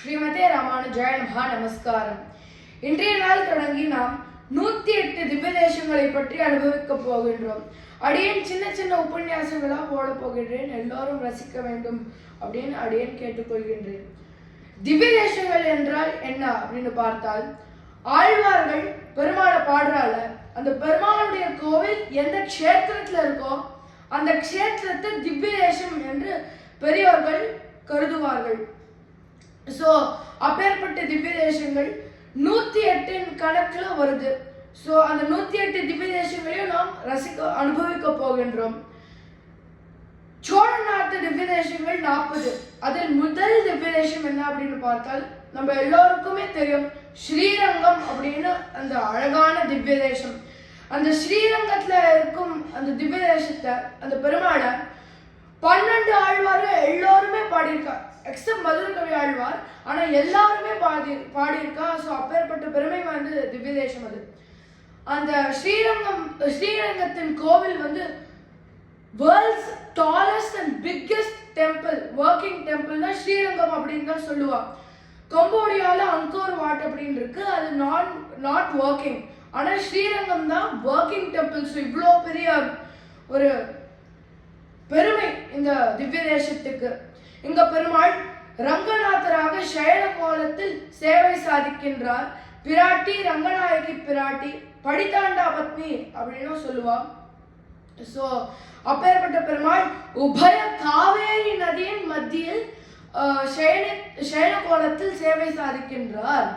ஸ்ரீமதே ராமானுஜாய நமஹா நமஸ்காரம். இன்றைய நாள் தொடங்கி நாம் நூத்தி எட்டு திவ்ய தேசங்களை பற்றி அனுபவிக்க போகின்றோம். அடியேன் சின்ன சின்ன உபன்யாசங்களா போட போகின்றேன். எல்லோரும் ரசிக்க வேண்டும் அப்படின்னு அடியேன் கேட்டுக்கொள்கின்றேன். திவ்ய தேசங்கள் என்றால் என்ன அப்படின்னு பார்த்தால் ஆழ்வார்கள் பெருமாளை பாடுறால அந்த பெருமாளுடைய கோவில் எந்த க்ஷேத்திரத்தில் இருக்கோ அந்த க்ஷேத்திரத்தை திவ்ய தேசம் என்று பெரியவர்கள் கருதுவார்கள். ஸோ அப்பேற்பட்ட திவ்ய தேசங்கள் நூத்தி எட்டின் கணக்குல வருது. ஸோ அந்த நூத்தி எட்டு திவ்ய தேசங்களையும் நாம் ரசிக்க அனுபவிக்க போகின்றோம். சோழ நாட்டு திவ்ய தேசங்கள் நாற்பது. அதில் முதல் திவ்ய தேசம் என்ன அப்படின்னு பார்த்தால் நம்ம எல்லோருக்குமே தெரியும் ஸ்ரீரங்கம் அப்படின்னு அந்த அழகான திவ்ய தேசம் அந்த ஸ்ரீரங்கத்துல இருக்கும் அந்த திவ்ய தேசத்தை அந்த பெருமாளை பன்னெண்டு ஆழ்வார் பாடியிருக்கா. எக்ஸப்ட் மதுரை கவி ஆழ்வார். ஆனா எல்லாருமே பாடி பாடியிருக்கா. ஸோ அப்பேற்பட்ட பெருமை வந்து திவ்ய தேசம் அது அந்த ஸ்ரீரங்கம் ஸ்ரீரங்கத்தின் கோவில் வந்து world's tallest and biggest temple working டெம்பிள்னா Srirangam அப்படின்னு தான் சொல்லுவா. கொம்போடியாவில் அங்கோர் வாட் அப்படின்னு இருக்கு. அது நான் நாட் ஒர்க்கிங் ஆனால் ஸ்ரீரங்கம் தான் ஒர்க்கிங் டெம்பிள் ஸோ இவ்வளோ பெரிய ஒரு பெருமை இந்த திவ்ய தேசத்துக்கு இங்க பெருமாள் ரங்கநாதராக சயன கோலத்தில் சேவை சாதிக்கின்றார். பிராட்டி ரங்கநாயகி பிராட்டி படித்தாண்டா பத்னி அப்படின்னு சொல்லுவா சோ அப்பேற்பட்ட பெருமாள் உபய காவேரி நதியின் மத்தியில் அஹ், சயன கோலத்தில் சேவை சாதிக்கின்றார்.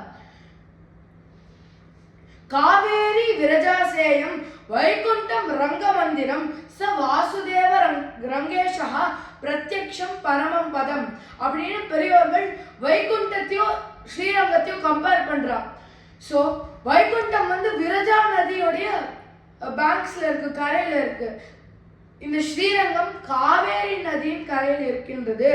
காவேரி விரஜாசேயம் வைகுண்டம் ரங்கமந்திரம் ச வாசுதேவ ரங் ரங்கேஷா பிரத்யக்ஷம் பரமம் பதம் அப்படின்னு பெரியவர்கள் வைகுண்டத்தையும் ஸ்ரீரங்கத்தையும் கம்பேர் பண்றா. ஸோ வைகுண்டம் வந்து விரஜா நதியோடைய பேங்க்ஸ்ல இருக்கு கரையில இருக்கு. இந்த ஸ்ரீரங்கம் காவேரி நதியின் கரையில் இருக்கின்றது.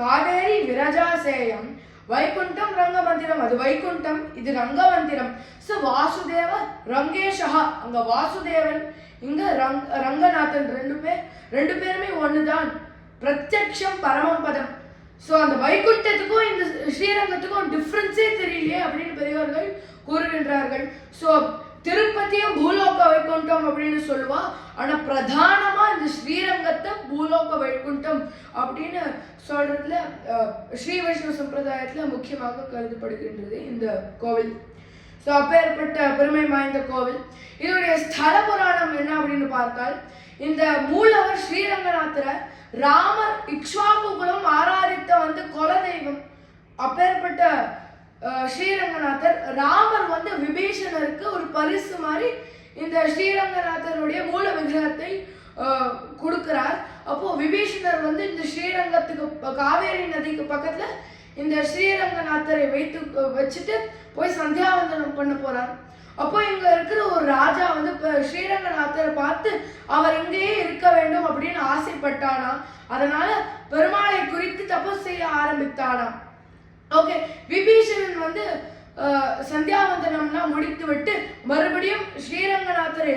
காவேரி விரஜாசேயம் வைகுண்டம் ரங்கமந்திரம் அது வைகுண்டம் இது ரங்கமந்திரம். ஸோ வாசுதேவ ரங்கேஷா அங்க வாசுதேவன் இங்க ரங் ரங்கநாதன் ரெண்டு பேர் ரெண்டு பேருமே ஒண்ணுதான். பிரத்யக்ஷம் பரமபதம் ஸோ அந்த வைகுண்டத்துக்கும் இந்த ஸ்ரீரங்கத்துக்கும் டிஃப்ரென்ஸே தெரியலையே அப்படின்னு பெரியவர்கள் கூறுகின்றார்கள். ஸோ திருப்பதியும் பூலோக வைகுண்டம் அப்படின்னு சொல்லுவா. ஆனால் பிரதானமாக இந்த ஸ்ரீரங்கத்தை பூலோக வைகுண்டம் அப்படின்னு சொல்றதுல ஸ்ரீ வைஷ்ணவ சம்பிரதாயத்தில் முக்கியமாக கருதப்படுகின்றது இந்த கோவில். ஸோ அப்பேற்பட்ட பெருமை வாய்ந்த கோவில். இதனுடைய ஸ்தல புராணம் என்ன அப்படின்னு பார்த்தால் இந்த மூலவர் ஸ்ரீரங்கநாதரை ராமர் இக்ஷாபு குலம் ஆராதித்த வந்து குலதெய்வம். அப்பேற்பட்ட ஸ்ரீரங்கநாதர் ராமர் வந்து விபீஷணருக்கு ஒரு பரிசு மாதிரி இந்த ஸ்ரீரங்கநாதருடைய மூல விக்கிரகத்தை கொடுக்கிறார். அப்போ விபீஷணர் வந்து இந்த ஸ்ரீரங்கத்துக்கு காவேரி நதிக்கு பக்கத்துல இந்த ஸ்ரீரங்கநாதரை வைத்து வச்சுட்டு போய் சந்தியாவந்தனம் பண்ண போறார் அப்போ இங்க இருக்கிற ஒரு ராஜா வந்து ஸ்ரீரங்கநாதரை பார்த்து அவர் இங்கேயே இருக்க வேண்டும் அப்படின்னு ஆசைப்பட்டானா? அதனால பெருமாளை குறித்து தபஸ் செய்ய ஆரம்பித்தானா? ஓகே விபீஷணன் வந்து அஹ், சந்தியாவந்தனம்லாம் முடித்து விட்டு மறுபடியும் ஸ்ரீரங்கநாதரை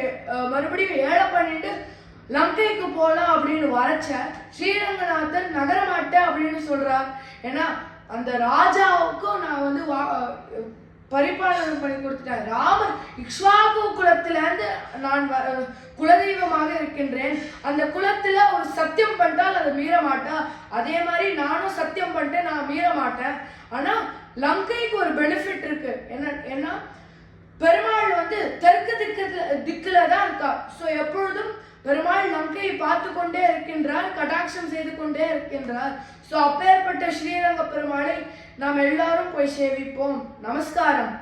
மறுபடியும் ஏழை பண்ணிட்டு லங்கைக்கு போலாம் அப்படின்னு வரைச்ச ஸ்ரீரங்கநாதர் நகரமாட்டேன் அப்படின்னு சொல்றார். ஏன்னா அந்த ராஜாவுக்கும் நான் வந்து வா- பரிபாலனை பண்ணி கொடுத்துட்டேன். ராமர் இக்ஷ்வாகு குலத்திலேருந்து நான் வ- குலதெய்வமாக இருக்கின்றேன். அந்த குலத்தில் ஒரு சத்தியம் பண்ணிட்டால் அதை மீற அதே மாதிரி நானும் சத்தியம் பண்ணிட்டேன் நான் மீற மாட்டேன். ஆனால் லங்கைக்கு ஒரு பெனிஃபிட் இருக்கு. என்ன ஏன்னா பெருமாள் வந்து தெற்கு திக்கு திக்குல தான் இருக்கா. ஸோ எப்பொழுதும் பெருமாள் லங்கையை பார்த்து கொண்டே இருக்கின்றார் கடாட்சம் செய்து கொண்டே இருக்கின்றார். ஸோ அப்பேற்பட்ட ஸ்ரீரங்க பெருமாளை நாம் எல்லாரும் போய் சேவிப்போம். நமஸ்காரம்.